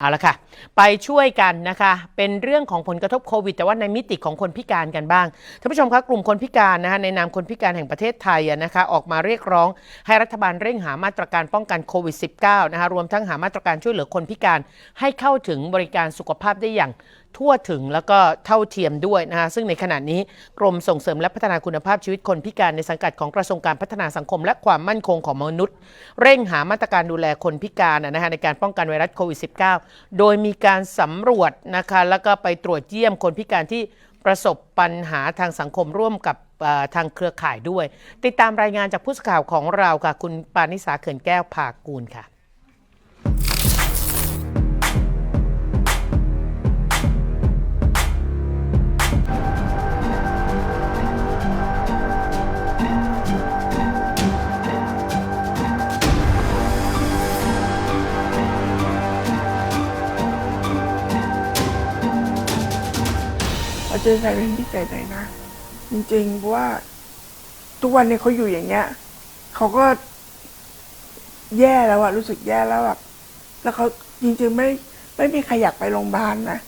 เอาละค่ะ ไปช่วยกันนะคะ เป็นเรื่องของผลกระทบโควิด แต่ว่าในมิติของคนพิการกันบ้างท่านผู้ชมคะกลุ่มคนพิการนะคะในนามคนพิการแห่งประเทศไทยนะคะออกมาเรียกร้องให้รัฐบาลเร่งหามาตรการป้องกันโควิด -19 นะคะรวมทั้งหามาตรการช่วยเหลือคนพิการให้เข้าถึงบริการสุขภาพได้อย่าง ทั่วถึงแล้วก็เท่าเทียมด้วยนะคะซึ่งในขณะนี้กรมส่งเสริมและพัฒนาคุณภาพชีวิตคนพิการในสังกัดของกระทรวงการพัฒนาสังคม และความมั่นคงของมนุษย์ เร่งหามาตรการดูแลคนพิการนะนะคะในการป้องกันไวรัสโควิด -19 โดยมีการสำรวจนะคะแล้วก็ไปตรวจเยี่ยมคนพิการที่ประสบปัญหาทางสังคมร่วมกับทางเครือข่ายด้วย ติดตามรายงานจากผู้สื่อข่าวของเราค่ะคุณปานิสาเขื่อนแก้วภากูลค่ะ เอใจใส่เป็นพิเศษหน่อยนะ จริงๆเพราะว่า ทุกวันเนี้เขาอยู่อย่างเงี้ยเขาก็แย่แล้วอะรู้สึกแย่แล้วแบบแล้วเขาจริงๆไม่ไม่มีใครอยากไปโรงพยาบาลนะ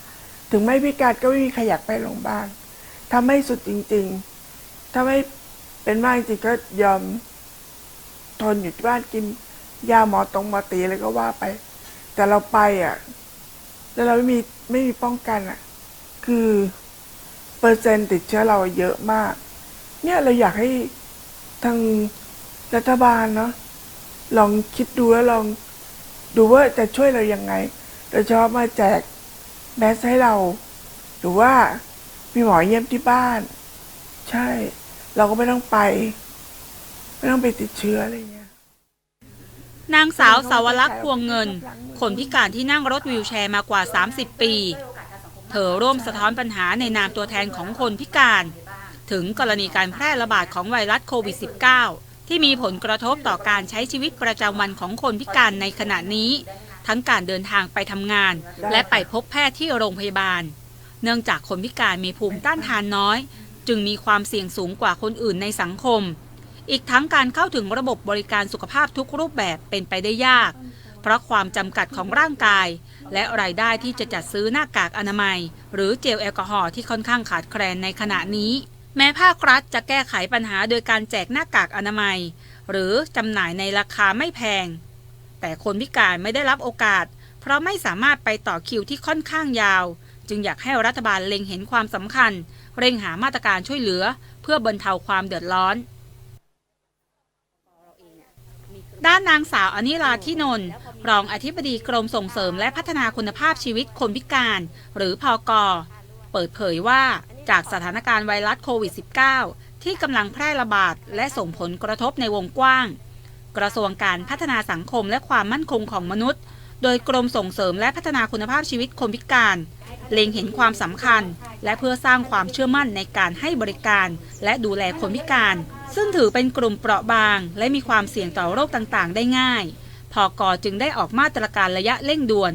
ถึงไม่พิการก็ไม่มีใครอยากไปโรงพยาบาลถ้าไม่สุดจริง ๆ ถ้าไม่เป็นมากจริงก็ยอมทนอยู่ที่บ้านกินยาหมอตรงหมอตีอะไรก็ว่าไป แต่เราไปอะ แล้วเราไม่มีไม่มีป้องกันอะ คือ เปอร์เซ็นต์ติดเชื้อเราเยอะมาก เนี่ยเราอยากให้ทางรัฐบาลเนาะลองคิดดูแล้วลองดูว่าจะช่วยเรายังไง โดยเฉพาะมาแจกแมสให้เรา หรือว่ามีหมอเยี่ยมที่บ้าน ใช่ เราก็ไม่ต้องไป ไม่ต้องไปติดเชื้ออะไรเงี้ยนางสาวสาวลักษณ์พวงเงิน คนพิการที่นั่งรถวีลแชร์มากว่า 30 ปี เธอร่วมสะท้อนปัญหาในนามตัวแทนของคนพิการ ถึงกรณีการแพร่ระบาดของไวรัสโควิด -19 ที่มีผลกระทบต่อการใช้ชีวิตประจำวันของคนพิการในขณะนี้ ทั้งการเดินทางไปทำงาน และไปพบแพทย์ที่โรงพยาบาล เนื่องจากคนพิการมีภูมิต้านทานน้อย จึงมีความเสี่ยงสูงกว่าคนอื่นในสังคม อีกทั้งการเข้าถึงระบบบริการสุขภาพทุกรูปแบบเป็นไปได้ยาก เพราะความจำกัดของร่างกาย และรายได้ที่จะจัดซื้อหน้ากากอนามัย หรือเจลแอลกอฮอล์ที่ค่อนข้างขาดแคลนในขณะนี้ แม้ภาครัฐจะแก้ไขปัญหาโดยการแจกหน้ากากอนามัย หรือจำหน่ายในราคาไม่แพง แต่คนพิการไม่ได้รับโอกาส เพราะไม่สามารถไปต่อคิวที่ค่อนข้างยาว จึงอยากให้รัฐบาลเล็งเห็นความสำคัญ เร่งหามาตรการช่วยเหลือ เพื่อบรรเทาความเดือดร้อน ด้านนางสาวอนิราธินนท์รองอธิบดีกรมส่งเสริมและพัฒนาคุณภาพชีวิตคนพิการ หรือพอกเปิดเผยว่าจากสถานการณ์ไวรัสโควิด -19 ที่กำลังแพร่ระบาดและส่งผลกระทบในวงกว้าง กระทรวงการพัฒนาสังคมและความมั่นคงของมนุษย์ โดยกรมส่งเสริมและพัฒนาคุณภาพชีวิตคนพิการ เล็งเห็นความสำคัญ และเพื่อสร้างความเชื่อมั่นในการให้บริการ และดูแลคนพิการ ซึ่งถือเป็นกลุ่มเปราะบาง และมีความเสี่ยงต่อโรคต่างๆ ได้ง่าย พอกอจึงได้ออกมาตรการระยะเร่งด่วน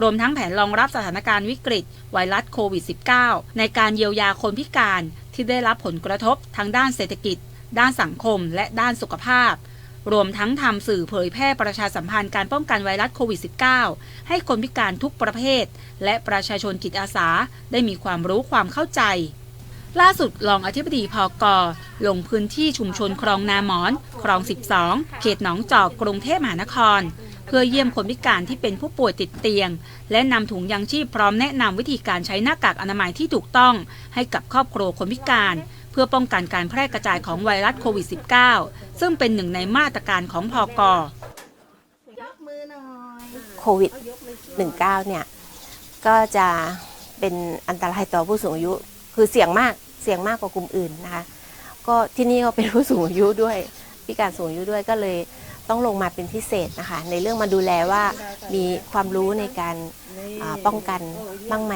รวมทั้งแผนรองรับสถานการณ์วิกฤต ไวรัสโควิด -19 ในการเยียวยาคนพิการที่ได้รับผลกระทบทั้งด้านเศรษฐกิจ ด้านสังคม และด้านสุขภาพ รวมทั้งทำสื่อเผยแพร่ประชาสัมพันธ์การป้องกันไวรัสโควิด -19 ให้คนพิการทุกประเภท และประชาชนจิตอาสาได้มีความรู้ความเข้าใจ ล่าสุดรองอธิบดีพอกลงพื้นที่ชุมชนคลองนาหมอน คลอง 12 เขตหนองจอกกรุงเทพมหานคร เพื่อเยี่ยมคนพิการที่เป็นผู้ป่วยติดเตียง และนำถุงยางชีพพร้อมแนะนำวิธีการใช้หน้ากากอนามัยที่ถูกต้อง ให้กับครอบครัวคนพิการ เพื่อป้องกันการแพร่กระจายของไวรัสโควิด -19 ซึ่งเป็นหนึ่งในมาตรการของพอกโควิด 19 เนี่ยก็จะเป็นอันตรายต่อผู้สูงอายุ คือเสี่ยงมากเสี่ยงมากกว่ากลุ่มอื่นนะคะ ก็ที่นี่ก็เป็นผู้สูงอายุด้วยพิการสูงอายุด้วยก็เลยต้องลงมาเป็นพิเศษนะคะ ในเรื่องมาดูแลว่ามีความรู้ในการป้องกันบ้างไหม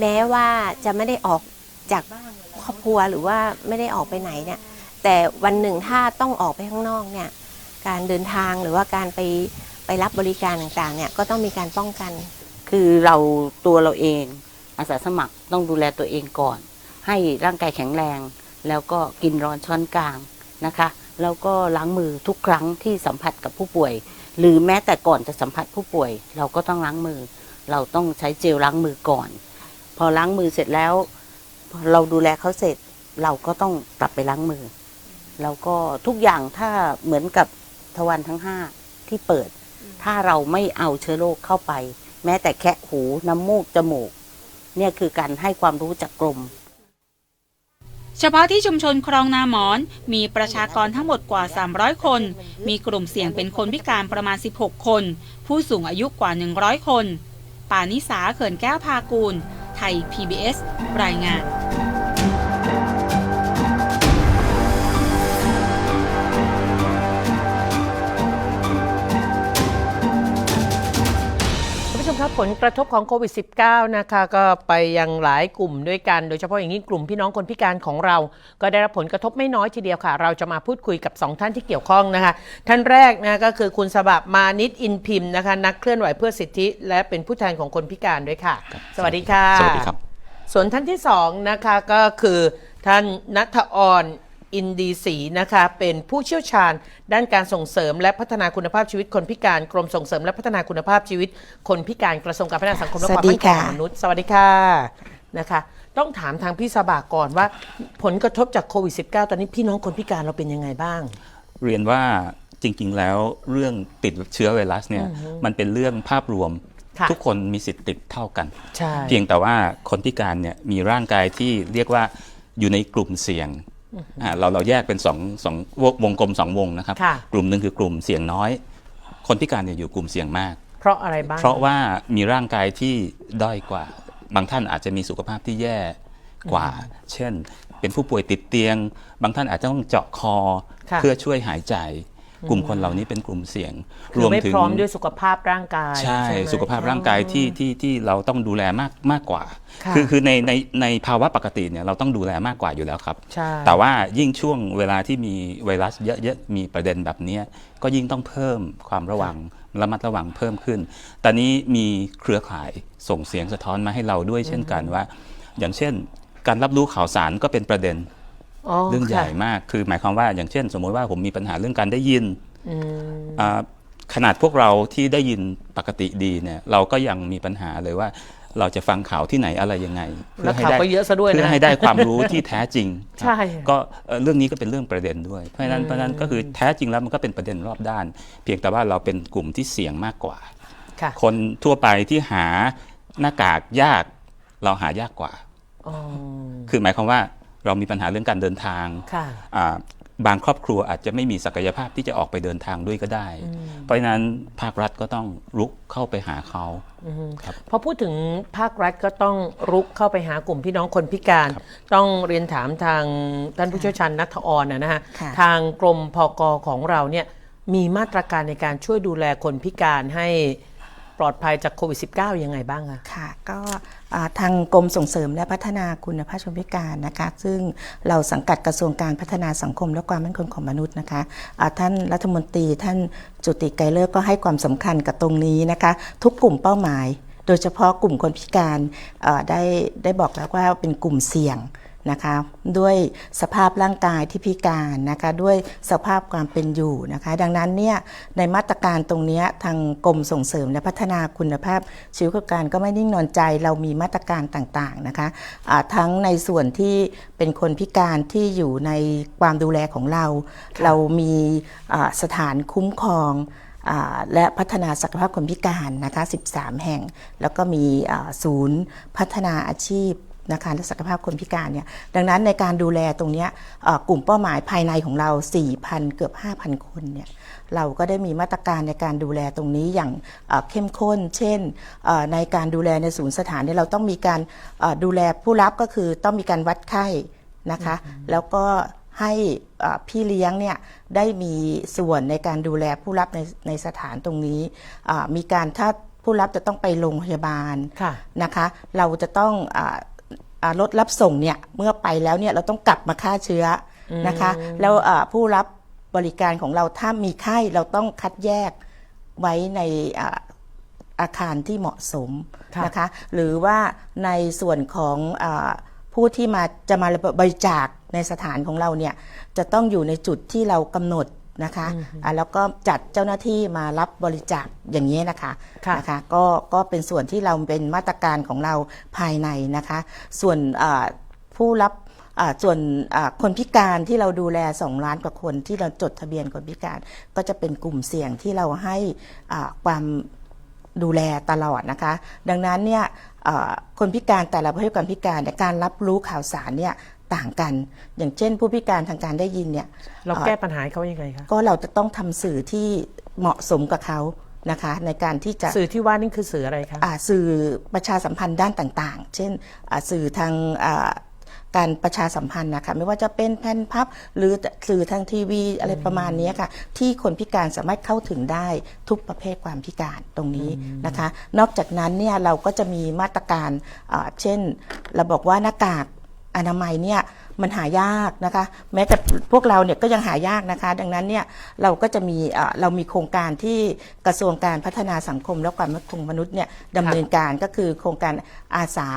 แม้ว่าจะไม่ได้ออกจากครอบครัวหรือว่าไม่ได้ออกไปไหนเนี่ย แต่วันหนึ่งถ้าต้องออกไปข้างนอกเนี่ย การเดินทางหรือว่าการไปไปรับบริการต่างๆเนี่ยก็ต้องมีการป้องกัน คือเราตัวเราเอง อาสาสมัครต้องดูแลตัวเองก่อน ให้ร่างกายแข็งแรง แล้วก็กินร้อนช้อนกลางนะคะแล้วก็ล้างมือทุกครั้งที่สัมผัสกับผู้ป่วย หรือแม้แต่ก่อนจะสัมผัสผู้ป่วย เราก็ต้องล้างมือ เราต้องใช้เจลล้างมือก่อน พอล้างมือเสร็จแล้ว เราดูแลเขาเสร็จ เราก็ต้องกลับไปล้างมือ แล้วก็ทุกอย่างถ้าเหมือนกับทวารทั้งห้าที่เปิด ถ้าเราไม่เอาเชื้อโรคเข้าไป แม้แต่แคะหูน้ำมูกจมูก เนี่ยคือการให้ความรู้จากกรมเฉพาะที่ชุมชนคลองนาหมอน มีประชากรทั้งหมดกว่า 300 คน มีกลุ่มเสี่ยงเป็นคนพิการประมาณ 16 คน ผู้สูงอายุกว่า 100 คนปานิสาเขินแก้วพากูล ไทย PBS รายงาน รับผลกระทบของโควิด -19 นะคะก็ไปยังหลายกลุ่มด้วยกัน โดยเฉพาะอย่างนี้กลุ่มพี่น้องคนพิการของเรา ก็ได้รับผลกระทบไม่น้อยทีเดียวค่ะ เราจะมาพูดคุยกับ 2 ท่านที่เกี่ยวข้องนะคะ ท่านแรกนะก็คือคุณสบับมานิดอินพิมพ์นะคะนักเคลื่อนไหวเพื่อสิทธิ และเป็นผู้แทนของคนพิการด้วยค่ะ สวัสดีค่ะ สวัสดีครับ ส่วนท่านที่สองนะคะก็คือท่านนัทออน อินดีศรีนะคะ เป็นผู้เชี่ยวชาญ ด้านการส่งเสริม และพัฒนาคุณภาพชีวิตคนพิการกรมส่งเสริม และพัฒนาคุณภาพชีวิต คนพิการกระทรวงการพัฒนาสังคมและความมั่นคงของมนุษย์สวัสดีค่ะนะคะ ต้องถามทางพี่สบาก่อนว่า ผลกระทบจากโควิด -19 ตอนนี้พี่น้องคนพิการเราเป็นยังไงบ้าง เรียนว่าจริง ๆ แล้วเรื่องติดเชื้อไวรัสเนี่ยมันเป็นเรื่องภาพรวมค่ะทุกคนมีสิทธิ์ติดเท่ากันใช่เพียงแต่ว่าคนพิการเนี่ยมีร่างกายที่เรียกว่าอยู่ในกลุ่มเสี่ยงอ่า เราเราแยกเป็นสองสองวงวงกลมสองวงนะครับค่ะกลุ่มหนึ่งคือกลุ่มเสี่ยงน้อย คนพิการเนี่ยอยู่กลุ่มเสี่ยงมาก เพราะอะไรบ้าง เพราะว่ามีร่างกายที่ด้อยกว่า บางท่านอาจจะมีสุขภาพที่แย่กว่า เช่น เป็นผู้ป่วยติดเตียง บางท่านอาจจะต้องเจาะคอค่ะเพื่อช่วยหายใจ กลุ่มคนเหล่านี้เป็นกลุ่มเสี่ยงคือไม่พร้อมด้วยสุขภาพร่างกาย ใช่ไหมสุขภาพร่างกายที่ที่ที่เราต้องดูแลมากมากกว่าค่ะอคือในในในภาวะปกติเนี่ยเราต้องดูแลมากกว่าอยู่แล้วครับใช่แต่ว่ายิ่งช่วงเวลาที่มีไวรัสเยอะๆมีประเด็นแบบเนี้ยก็ยิ่งต้องเพิ่มความระวังระมัดระวังเพิ่มขึ้น ตอนนี้มีเครือข่ายส่งเสียงสะท้อนมาให้เราด้วยเช่นกันว่า อย่างเช่น การรับรู้ข่าวสารก็เป็นประเด็น เรื่องใหญ่ค่ะมากคือหมายความว่าอย่างเช่น สมมติว่าผมมีปัญหาเรื่องการได้ยินอืมอ่าขนาดพวกเราที่ได้ยินปกติดีเนี่ยเราก็ยังมีปัญหาเลยว่า เราจะฟังข่าวที่ไหนอะไรยังไงแล้วข่าวก็เยอะซะด้วยนะเพื่อให้ได้ความรู้ที่แท้จริงครับใช่ก็เอ่อเรื่องนี้ก็เป็นเรื่องประเด็นด้วย เพราะฉะนั้นเพราะฉะนั้นก็คือแท้จริงแล้วมันก็เป็นประเด็นรอบด้าน เพียงแต่ว่าเราเป็นกลุ่มที่เสี่ยงมากกว่าค่ะคนทั่วไปที่หาหน้ากากยากเราหายากกว่าอ๋อคือหมายความว่า เรามีปัญหาเรื่องการเดินทางค่ะอ่าบางครอบครัวอาจจะไม่มีศักยภาพที่จะออกไปเดินทางด้วยก็ได้ เพราะฉะนั้นภาครัฐก็ต้องรุกเข้าไปหาเขาครับพอพูดถึงภาครัฐก็ต้องรุกเข้าไปหากลุ่มพี่น้องคนพิการ ต้องเรียนถามทางท่านผู้เชี่ยวชาญนัทออนนะนะฮะค่ะทางกรมพกของเราเนี่ยมีมาตรการในการช่วยดูแลคนพิการให้ปลอดภัยจากโควิด -19 ยังไงบ้างคะค่ะ ก็อ่าทางกรมส่งเสริมและพัฒนาคุณภาพชนพิการนะคะ ซึ่งเราสังกัดกระทรวงการพัฒนาสังคมและความมั่นคงของมนุษย์นะคะะท่านรัฐมนตรีท่านจุติไกรเลิกก็ให้ความสำคัญกับตรงนี้นะคะ ทุกกลุ่มเป้าหมาย โดยเฉพาะกลุ่มคนพิการได้ได้บอกแล้วว่าเป็นกลุ่มเสี่ยง นะคะด้วยสภาพร่างกายที่พิการนะคะด้วยสภาพความเป็นอยู่นะคะ ดังนั้นเนี่ยในมาตรการตรงเนี้ยทางกรมส่งเสริมและพัฒนาคุณภาพชีวิตคนพิการก็ไม่นิ่งนอนใจเรามีมาตรการต่างๆนะคะอ่าทั้งในส่วนที่เป็นคนพิการที่อยู่ในความดูแลของเรา เรามีอ่าสถานคุ้มครองอ่าและพัฒนาศักยภาพคนพิการนะคะ 13 แห่ง แล้วก็มีอ่าศูนย์พัฒนาอาชีพ นะคะและศักยภาพคนพิการเนี่ยดังนั้นในการดูแลตรงเนี้ยอ่ากลุ่มเป้าหมายภายในของเรา 4,000 เกือบ 5,000 คนเนี่ยเราก็ได้มีมาตรการในการดูแลตรงนี้อย่างอ่าเข้มข้น เช่นอ่าในการดูแลในศูนย์สถานเนี่ยเราต้องมีการอ่าดูแลผู้รับก็คือต้องมีการวัดไข้นะคะ แล้วก็ให้อ่าพี่เลี้ยงเนี่ยได้มีส่วนในการดูแลผู้รับในในสถานตรงนี้อ่ามีการถ้าผู้รับจะต้องไปโรงพยาบาลค่ะนะคะ เราจะต้องอาอ่า รถรับส่งเนี่ยเมื่อไปแล้วเนี่ยเราต้องกลับมาฆ่าเชื้ออนะคะ แล้วอ่าผู้รับบริการของเราถ้ามีไข้เราต้องคัดแยกไว้ในอ่าอาคารที่เหมาะสมค่ะนะคะ หรือว่าในส่วนของอาผู้ที่มาจะมาบริจาคในสถานของเราเนี่ยจะต้องอยู่ในจุดที่เรากำหนด นะคะอ่าแล้วก็จัดเจ้าหน้าที่มารับบริจาคอย่างนี้นะคะค่ะนะคะก็ก็เป็นส่วนที่เราเป็นมาตรการของเราภายในนะคะ ส่วนอ่าผู้รับอ่าส่วนอ่าคนพิการที่เราดูแล 2 ล้านกว่าคนที่เราจดทะเบียนคนพิการ ก็จะเป็นกลุ่มเสี่ยงที่เราให้อ่าความดูแลตลอดนะคะ ดังนั้นเนี่ยเอ่อคนพิการแต่ละประเภทความพิการเนี่ยการรับรู้ข่าวสารเนี่ย ต่างกัน อย่างเช่น ผู้พิการทางการได้ยินเนี่ยเราแก้ปัญหาให้เขายังไงคะก็เราจะต้องทำสื่อที่เหมาะสมกับเขานะคะในการที่จะสื่อที่ว่านี่คือสื่ออะไรคะอ่าสื่อประชาสัมพันธ์ด้านต่างๆ เช่นอ่าสื่อทางอ่าการประชาสัมพันธ์นะคะไม่ว่าจะเป็นแผ่นพับ หรือสื่อทางทีวีอะไรประมาณนี้ค่ะ ที่คนพิการสามารถเข้าถึงได้ทุกประเภทความพิการตรงนี้นะคะ นอกจากนั้นเนี่ยเราก็จะมีมาตรการอ่าเช่น เราบอกว่าหน้ากาก อนามัยเนี่ยมันหายากนะคะ แม้แต่พวกเราเนี่ยก็ยังหายากนะคะ ดังนั้นเนี่ยเราก็จะมีอ่าเรามีโครงการที่กระทรวงการพัฒนาสังคมและความมั่นคงมนุษย์เนี่ยดำเนินการก็คือโครงการอาสา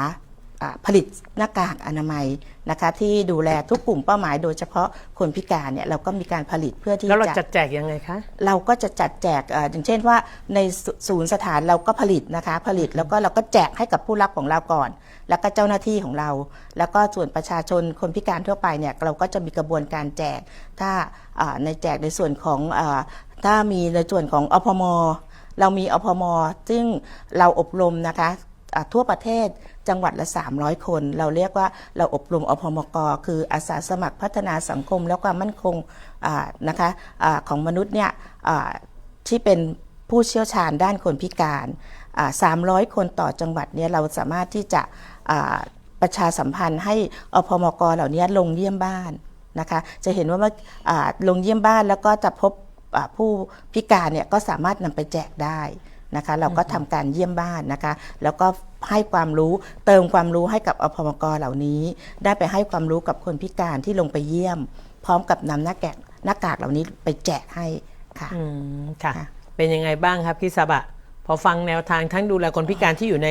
ผลิตหน้ากากอนามัยนะคะที่ดูแลทุกกลุ่มเป้าหมายโดยเฉพาะคนพิการเนี่ยเราก็มีการผลิตเพื่อที่แล้วเราจะจัดแจกยังไงคะเราก็จะจัดแจกเอ่ออย่างเช่นว่าในศูศูนย์สถานเราก็ผลิตนะคะผลิตแล้วก็เราก็แจกให้กับผู้รับของเราก่อน แล้วก็เจ้าหน้าที่ของเรา แล้วก็ส่วนประชาชนคนพิการทั่วไปเนี่ยเราก็จะมีกระบวนการแจก ถ้าอ่าในแจกในส่วนของอาถ้ามีในส่วนของอพมเรามีอพมซึ่งเราอบรมนะคะอ่าทั่วประเทศ จังหวัดละ 300 คน เราเรียกว่าเราอบรมอพมก คืออาสาสมัครพัฒนาสังคมและความมั่นคงอ่านะคะอาของมนุษย์เนี่ยอ่าที่เป็นผู้เชี่ยวชาญด้านคนพิการอ่า300 คนต่อจังหวัดเนี่ยเราสามารถที่จะอ่าประชาสัมพันธ์ให้อพมกเหล่านี้ลงเยี่ยมบ้านนะคะ จะเห็นว่าเมื่ออ่าลงเยี่ยมบ้านแล้วก็จะพบอ่าผู้พิการเนี่ยก็สามารถนำไปแจกได้นะคะ เราก็ทำการเยี่ยมบ้านนะคะ แล้วก็ ให้ความรู้เติมความรู้ให้กับอพมกเหล่านี้ ได้ไปให้ความรู้กับคนพิการที่ลงไปเยี่ยม พร้อมกับนำหน้ากากหน้ากากเหล่านี้ไปแจกให้ค่ะอืมค่ะ ค่ะ เป็นยังไงบ้างครับพี่สบะ พอฟังแนวทางทั้งดูแลคนพิการที่อยู่ใน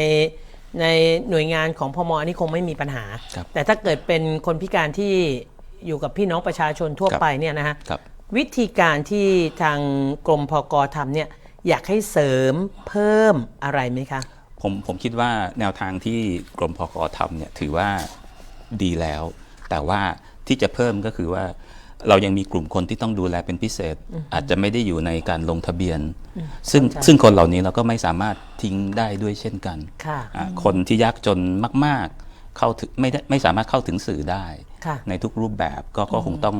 ในหน่วยงานของพมอันนี้คงไม่มีปัญหา ครับแต่ถ้าเกิดเป็นคนพิการที่อยู่กับพี่น้องประชาชนทั่วครับ ไปเนี่ยนะฮะ ครับ วิธีการที่ทางกรมพกทำเนี่ยอยากให้เสริมเพิ่มอะไรไหมคะ ผมผมคิดว่าแนวทางที่กรมพกทำเนี่ยถือว่าดีแล้ว แต่ว่าที่จะเพิ่มก็คือว่า เรายังมีกลุ่มคนที่ต้องดูแลเป็นพิเศษ อาจจะไม่ได้อยู่ในการลงทะเบียน ซึ่งเข้าใจซึ่งคนเหล่านี้เราก็ไม่สามารถทิ้งได้ด้วยเช่นกันค่ะอ่าคนที่ยากจนมาก ๆ เข้าถึงไม่ได้ไม่สามารถเข้าถึงสื่อได้ค่ะในทุกรูปแบบก็ก็คงต้อง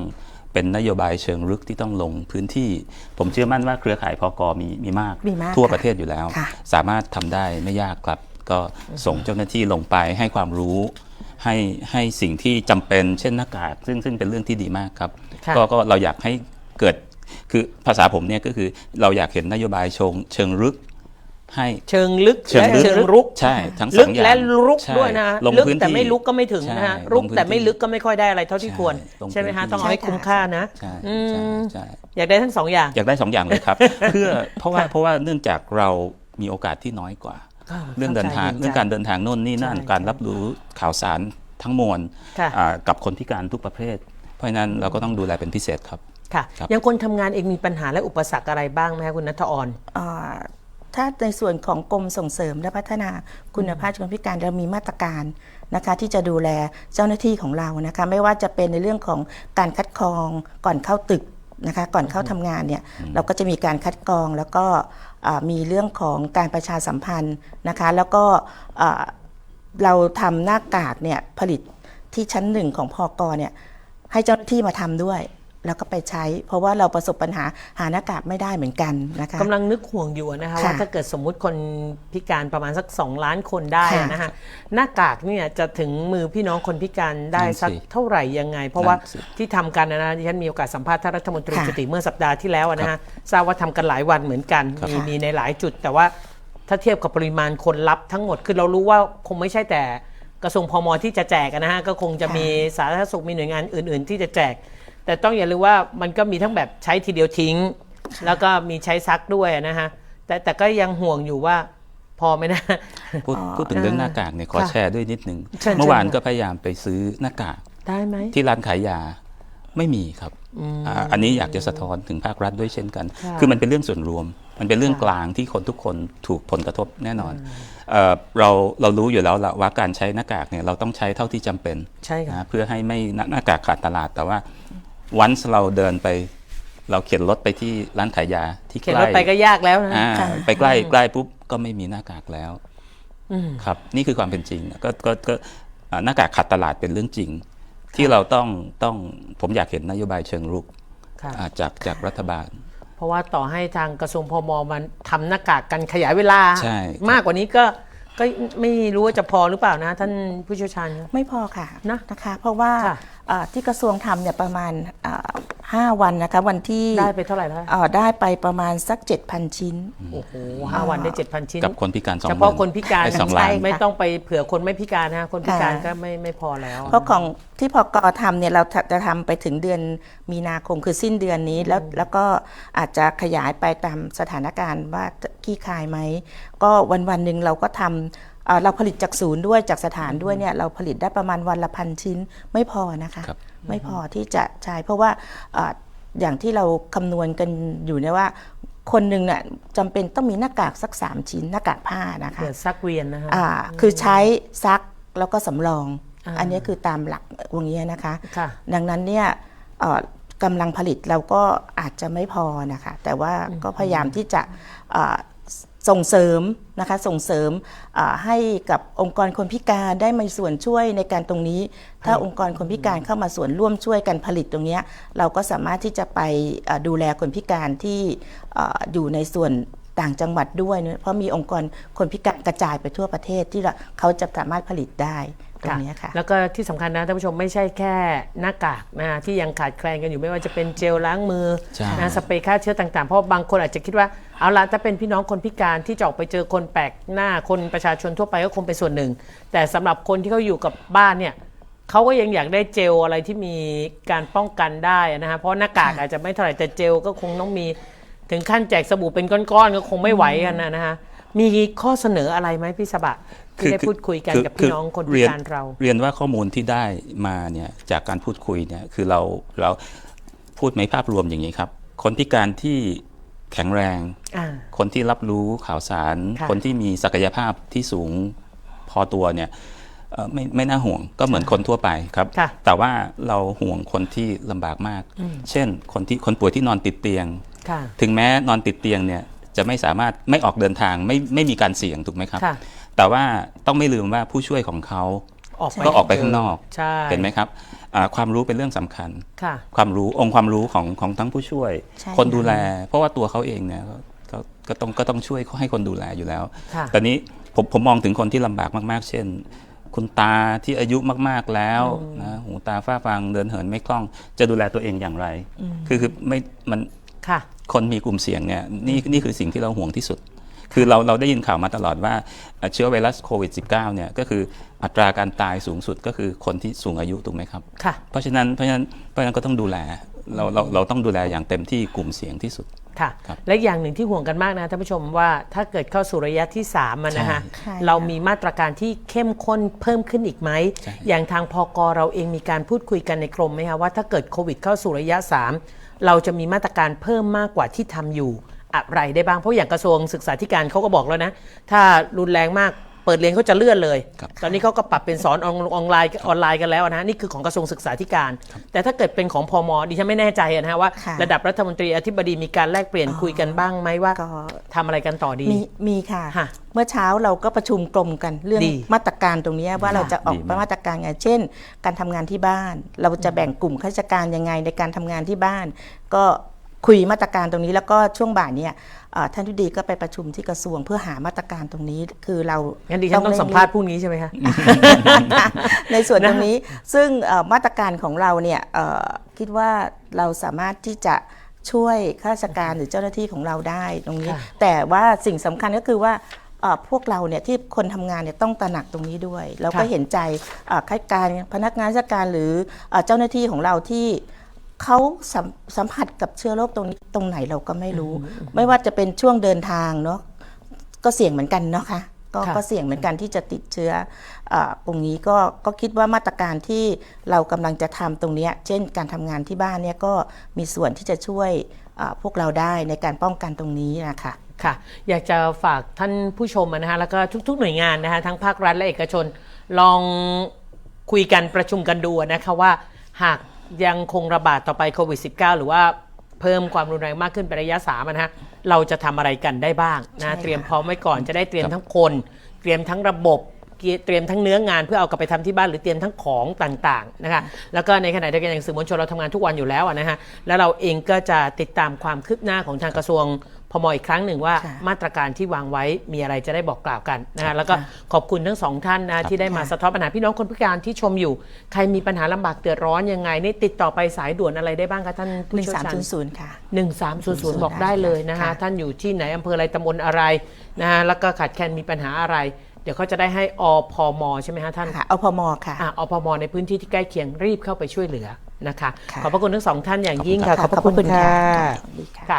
เป็นนโยบายเชิงรุกที่ต้องลงพื้นที่ ผมเชื่อมั่นว่าเครือข่ายพกมีมีมากมีมาก ทั่วค่ะประเทศอยู่แล้วค่ะสามารถทำได้ไม่ยากครับ ก็ส่งเจ้าหน้าที่ลงไปให้ความรู้ให้ให้สิ่งที่จำเป็นเช่นหน้ากากซึ่งซึ่งเป็นเรื่องที่ดีมากครับค่ะก็ก็เราอยากให้เกิดคือภาษาผมเนี่ยก็คือเราอยากเห็นนโยบายเชิงเชิงรึก ให้ เชิงลึกเชิงและลึก เชิงรุกใช่ทั้งสลึอกงอย่างและลุกใช่ด้วยนะลงลึกพื้นแต่ที่ไม่ลุกก็ไม่ถึงนะฮะใช่รุกลงพื้นแต่ไม่ที่ ลึกก็ไม่ค่อยได้อะไรเท่าที่ควรลงใช่ไหมฮะพื้นที่ ต้องเอาให้คุ้มค่านะ ใช่อืใช่มใช่อยากได้ทั้งสองอย่าง อยากได้สองอย่างเลยครับ เพื่อเพราะว่าค่ะเพราะว่าเนื่องจากเรามีโอกาสที่น้อยกว่า เรื่องเดินทางข้ใจเรื่องการเดินทางโน่นนี่นั่นใช่การรับรู้ข่าวสารทั้งมวลค่ะ อ่ากับคนพิการทุกประเภท เพราะฉะนั้นเราก็ต้องดูแลเป็นพิเศษครับ ค่ะครับยังคนทำงานเองมีปัญหาและอุปสรรคอะไรบ้างไหมคะคุณนัทออนอ่า ถ้าในส่วนของกรมส่งเสริมและพัฒนาคุณภาพคนพิการเรามีมาตรการนะคะที่จะดูแลเจ้าหน้าที่ของเรานะคะไม่ว่าจะเป็นในเรื่องของการคัดกรองก่อนเข้าตึกนะคะก่อนเข้าทำงานเนี่ยเราก็จะมีการคัดกรองแล้วก็อ่ามีเรื่องของการประชาสัมพันธ์นะคะแล้วก็อ่าเราทำหน้ากากเนี่ยผลิตที่ชั้นหนึ่งของพอกเนี่ยให้เจ้าหน้าที่มาทำด้วย แล้วก็ไปใช้ เพราะว่าเราประสบปัญหาหาหน้ากากไม่ได้เหมือนกันนะคะกำลังนึกห่วงอยู่นะคะค่ะว่าถ้าเกิดสมมุติคนพิการประมาณสัก 2 ล้านคนได้ค่ะนะคะหน้ากากเนี่ยจะถึงมือพี่น้องคนพิการได้นั่นสิสักเท่าไหร่ยังไง เพราะว่านั่นสิที่ทำกันนะนะดิฉันมีโอกาสสัมภาษณ์ท่านรัฐมนตรีค่ะจุติเมื่อสัปดาห์ที่แล้วนะฮะทราบว่าทำกันหลายวันเหมือนกันครับมีมีในหลายจุด แต่ว่าถ้าเทียบกับปริมาณคนรับทั้งหมดคือเรารู้ว่าคงไม่ใช่แต่กระทรวงพมที่จะแจกนะฮะก็คงจะมีสาธารณสุขมีหน่วยงานอื่น ๆ ที่จะแจก แต่ต้องอย่าลืมว่ามันก็มีทั้งแบบใช้ทีเดียวทิ้ง แล้วก็มีใช้ซักด้วยนะฮะแต่แต่ก็ยังห่วงอยู่ว่าพอไหมนะ พูดพูดถึงเรื่องหน้ากากเนี่ยขอค่ะแชร์ด้วยนิดหนึ่งเชิญเมื่อวานเชิญก็พยายามไปซื้อหน้ากากได้ไหมที่ร้านขายยาไม่มีครับอ่าอันนี้อยากจะสะท้อนถึงภาครัฐด้วยเช่นกันค่ะคือมันเป็นเรื่องส่วนรวม มันเป็นเรื่องค่ะกลางที่คนทุกคนถูกผลกระทบแน่นอนเอ่อเราเรารู้อยู่แล้วละว่าการใช้หน้ากากเนี่ยเราต้องใช้เท่าที่จำเป็นใช่ค่ะนะเพื่อให้ไม่หน้าหน้ากากขาดตลาดแต่ว่า วันเราเดินไป เราเข็นรถไปที่ร้านขายยาที่เข็นใกรล้ถไปก็ยากแล้วนะอ่าค่ะ ไปใกล้ใกล้ปุ๊บก็ไม่มีหน้ากากแล้วอืม ครับ นี่คือความเป็นจริงก็ก็ก็อ่าหน้ากากขาดตลาดเป็นเรื่องจริง ที่เราต้องต้องผมอยากเห็นนโยบายเชิงรุกค่ะ อ่าจากจากรัฐบาล เพราะว่าต่อให้ทางกระทรวงพมมันทำหน้ากากกันขยายเวลา ใช่ครับ มากกว่านี้ก็ก็ไม่รู้ว่าจะพอหรือเปล่านะ ท่านผู้เชี่ยวชาญครับไม่พอค่ะนะนะคะ เพราะว่าค่ะเอ่อที่กระทรวงทำเนี่ยประมาณเอ่อห้าวันนะคะวันที่ได้ไปเท่าไหร่แล้วเอ่อได้ไปประมาณสัก 7,000 ชิ้น โอ้โหห้าวันได้เจ็ดพันชิ้น กับคนพิการสองเฉพาะคนพิการไอ้สองใช่ล้านไม่ต้องไปเผื่อคนไม่พิการนะคนพิการค่ะก็ไม่ไม่พอแล้วเพราะของที่พอกอทำเนี่ยเราจะทำไปถึงเดือนมีนาคมคือสิ้นเดือนนี้แล้วแล้วก็อาจจะขยายไปตามสถานการณ์ว่าจะขี้คายไหม ก็วันวันๆหนึ่งเราก็ทำ เอ่อเราผลิตจากศูนย์ด้วยจากสถานด้วยเนี่ยเราผลิตได้ประมาณวันละพันชิ้นไม่พอนะคะครับ ไม่พอที่จะใช้เพราะว่าเอ่ออย่างที่เราคำนวณกันอยู่เนี่ยว่า คนหนึ่งเนี่ยจำเป็นต้องมีหน้ากากสักสามชิ้นหน้ากากผ้านะคะเผื่อซักเวียนนะคะ อ่าคือใช้ซักแล้วก็สำรอง อ่า อันนี้คือตามหลักวงนี้นะคะ ค่ะ ดังนั้นเนี่ยเอ่อกำลังผลิตเราก็อาจจะไม่พอนะคะ แต่ว่าก็พยายามที่จะเอ่อ ส่งเสริมนะคะส่งเสริมเอ่อให้กับองค์กรคนพิการได้มีส่วนช่วยในการตรงนี้ ถ้าองค์กรคนพิการเข้ามาส่วนร่วมช่วยกันผลิตตรงเนี้ยเราก็สามารถที่จะไปเอ่อดูแลคนพิการที่เอ่ออยู่ในส่วนต่างจังหวัดด้วยนะเพราะมีองค์กรคนพิการกระจายไปทั่วประเทศที่เราเขาจะสามารถผลิตได้ ตรงเนี้ยค่ะ แล้วก็ที่สำคัญนะท่านผู้ชมไม่ใช่แค่หน้ากากนะที่ยังขาดแคลนกันอยู่ไม่ว่าจะเป็นเจลล้างมือใช่นะสเปรย์ฆ่าเชื้อต่างๆ เพราะบางคนอาจจะคิดว่าเอาละถ้าเป็นพี่น้องคนพิการที่จะออกไปเจอคนแปลกหน้าคนประชาชนทั่วไปก็คงเป็นส่วนหนึ่ง แต่สำหรับคนที่เขาอยู่กับบ้านเนี่ยเขาก็ยังอยากได้เจลอะไรที่มีการป้องกันได้นะฮะเพราะหน้ากากอาจจะไม่เท่าไหร่แต่เจลก็คงต้องมีถึงขั้นแจกสบู่เป็นก้อนๆก็คงไม่ไหวกันนะนะฮะมีข้อเสนออะไรไหมพี่สบะ ที่ได้พูดคุยกันกับพี่น้องคนพิการเรา เรียนว่าข้อมูลที่ได้มาเนี่ยจากการพูดคุยเนี่ยคือเราเราพูดในภาพรวมอย่างนี้ครับ คนพิการที่แข็งแรงอ่าคนที่รับรู้ข่าวสารค่ะคนที่มีศักยภาพที่สูงพอตัวเนี่ยเอ่อไม่ไม่น่าห่วงก็เหมือนคนทั่วไปครับค่ะแต่ว่าเราห่วงคนที่ลำบากมาก เช่นคนที่คนป่วยที่นอนติดเตียงค่ะถึงแม้นอนติดเตียงเนี่ย จะไม่สามารถไม่ออกเดินทางไม่ไม่มีการเสี่ยงถูกไหมครับ ค่ะ แต่ว่าต้องไม่ลืมว่าผู้ช่วยของเขาออกไปก็ออกไปข้างนอกใช่เห็นไหมครับอ่าความรู้เป็นเรื่องสำคัญ ค่ะ ความรู้องค์ความรู้ของของทั้งผู้ช่วย ใช่คนดูค่ะแล เพราะว่าตัวเขาเองเนี่ยก็ก็ก็ต้องก็ต้องช่วยให้คนดูแลอยู่แล้วค่ะ ตอนนี้ผมผมมองถึงคนที่ลำบากมากๆ เช่น คุณตาที่อายุมากๆแล้วนะหูตาฝ้าฟางเดินเหินไม่คล่อง จะดูแลตัวเองอย่างไร คือคือไม่มัน ค่ะ คนมีกลุ่มเสี่ยงเนี่ยนี่นี่คือสิ่งที่เราห่วงที่สุด คือเราเราได้ยินข่าวมาตลอดว่าเอ่อเชื้อไวรัสโควิด -19 เนี่ยก็คืออัตราการตายสูงสุดก็คือคนที่สูงอายุถูกไหมครับค่ะเพราะฉะนั้นเพราะฉะนั้นเพราะฉะนั้นก็ต้องดูแลเราเราเราต้องดูแลอย่างเต็มที่กลุ่มเสี่ยงที่สุดค่ะครับและอย่างหนึ่งที่ห่วงกันมากนะท่านผู้ชมว่าถ้าเกิดเข้าสู่ระยะที่3มันนะฮะใช่เรามีมาตรการที่เข้มข้นเพิ่มขึ้นอีกไหมใช่อย่างทางพกเราเองมีการพูดคุยกันในกรมไหมคะว่าถ้าเกิดโควิดเข้าสู่ระยะ 3 เราจะมีมาตรการเพิ่มมากกว่าที่ทำอยู่อะไรได้บ้าง เพราะอย่างกระทรวงศึกษาธิการเขาก็บอกแล้วนะ ถ้ารุนแรงมาก เปิดเรียนเขาจะเลื่อนเลยครับตอนนี้เขาก็ปรับเป็นสอนออนออนไลน์ออนไลน์กันแล้วนะนี่คือของกระทรวงศึกษาธิการ แต่ถ้าเกิดเป็นของพมดิฉันไม่แน่ใจนะฮะว่าค่ะระดับรัฐมนตรีอธิบดีมีการแลกเปลี่ยนคุยกันบ้างไหมว่าก็ทำอะไรกันต่อดีมีมีค่ะค่ะ เมื่อเช้าเราก็ประชุมกลมกันเรื่องดีมาตรการตรงเนี้ยว่าเราจะออกดีมากมาตรการไงเช่น การทำงานที่บ้าน เราจะแบ่งกลุ่มข้าราชการยังไงในการทำงานที่บ้าน ก็ คุยมาตรการตรงนี้แล้วก็ช่วงบ่ายเนี่ยเอ่อท่านทุดีก็ไปประชุมที่กระทรวงเพื่อหามาตรการตรงนี้คือเรางั้นดิฉันต้องเร่สัมภาษณ์พรุ่งนี้ใช่ไหมคะในส่วนตรงนี้ซึ่งเอ่อมาตรการของเราเนี่ยเอ่อคิดว่าเราสามารถที่จะช่วยข้าราชการหรือเจ้าหน้าที่ของเราได้ตรงนี้ค่ะแต่ว่าสิ่งสำคัญก็คือว่าเอ่อพวกเราเนี่ยที่คนทำงานเนี่ยต้องตระหนักตรงนี้ด้วย แล้วก็ค่ะเห็นใจเอ่อข้าราชการพนักงานราชการหรือเอ่อเจ้าหน้าที่ของเราที่ เขาสัมสัมผัสกับเชื้อโรคตรงนี้ตรงไหนเราก็ไม่รู้ ไม่ว่าจะเป็นช่วงเดินทางเนาะก็เสี่ยงเหมือนกันเนาะคะก็ค่ะก็เสี่ยงเหมือนกันที่จะติดเชื้อเอ่อตรงนี้ก็ก็คิดว่ามาตรการที่เรากำลังจะทำตรงเนี้ยเช่นการทำงานที่บ้านเนี่ยก็มีส่วนที่จะช่วยเอ่อพวกเราได้ในการป้องกันตรงนี้นะคะค่ะ อยากจะฝากท่านผู้ชมนะฮะแล้วก็ทุก ๆ หน่วยงานนะฮะทั้งภาครัฐและเอกชน ลองคุยกันประชุมกันดูนะคะว่าหาก ยังคงระบาดต่อไปโควิด -19 หรือว่าเพิ่มความรุนแรงมากขึ้นเป็นระยะสามนะฮะเราจะทำอะไรกันได้บ้างนะเตรียมพร้อมไว้ก่อนจะได้เตรียมทั้งคน เตรียมทั้งระบบเตรียมทั้งเนื้องานเพื่อเอากลับไปทำที่บ้านหรือเตรียมทั้งของต่างๆนะคะแล้วก็ในขณะเดียวกันอย่างสื่อมวลชนเราทำงานทุกวันอยู่แล้วนะฮะแล้วเราเองก็จะติดตามความคืบหน้าของทางกระทรวง พมอีกครั้งหนึ่งว่าค่ะมาตรการที่วางไว้มีอะไรจะได้บอกกล่าวกันนะคะแล้วก็ค่ะขอบคุณทั้งสองท่านนะที่ได้มาค่ะสะท้อนปัญหาพี่น้องคนพิการที่ชมอยู่ ใครมีปัญหาลำบากเดือดร้อนยังไงนี่ติดต่อไปสายด่วนอะไรได้บ้างคะท่านหผู้นึ่งเชี่ยวสามชาญศูนย์ศูนย์ค่ะหนึ่งสามศูนย์ศูนย์บอกได้เลยนะคะค่ะท่านอยู่ที่ไหนอำเภออะไรตำบลอะไรนะฮะแล้วก็ขาดแคลนมีปัญหาอะไรเดี๋ยวเขาจะได้ให้อพมใช่ไหมฮะท่านค่ะเอาพมค่ะอะอพมในพื้นที่ที่ใกล้เคียงรีบเข้าไปช่วยเหลือนะคะค่ะขอบพระคุณทั้งสองท่านอย่างยิ่งค่ะ ขอบพระคุณค่ะสวัสดีค่ะค่ะ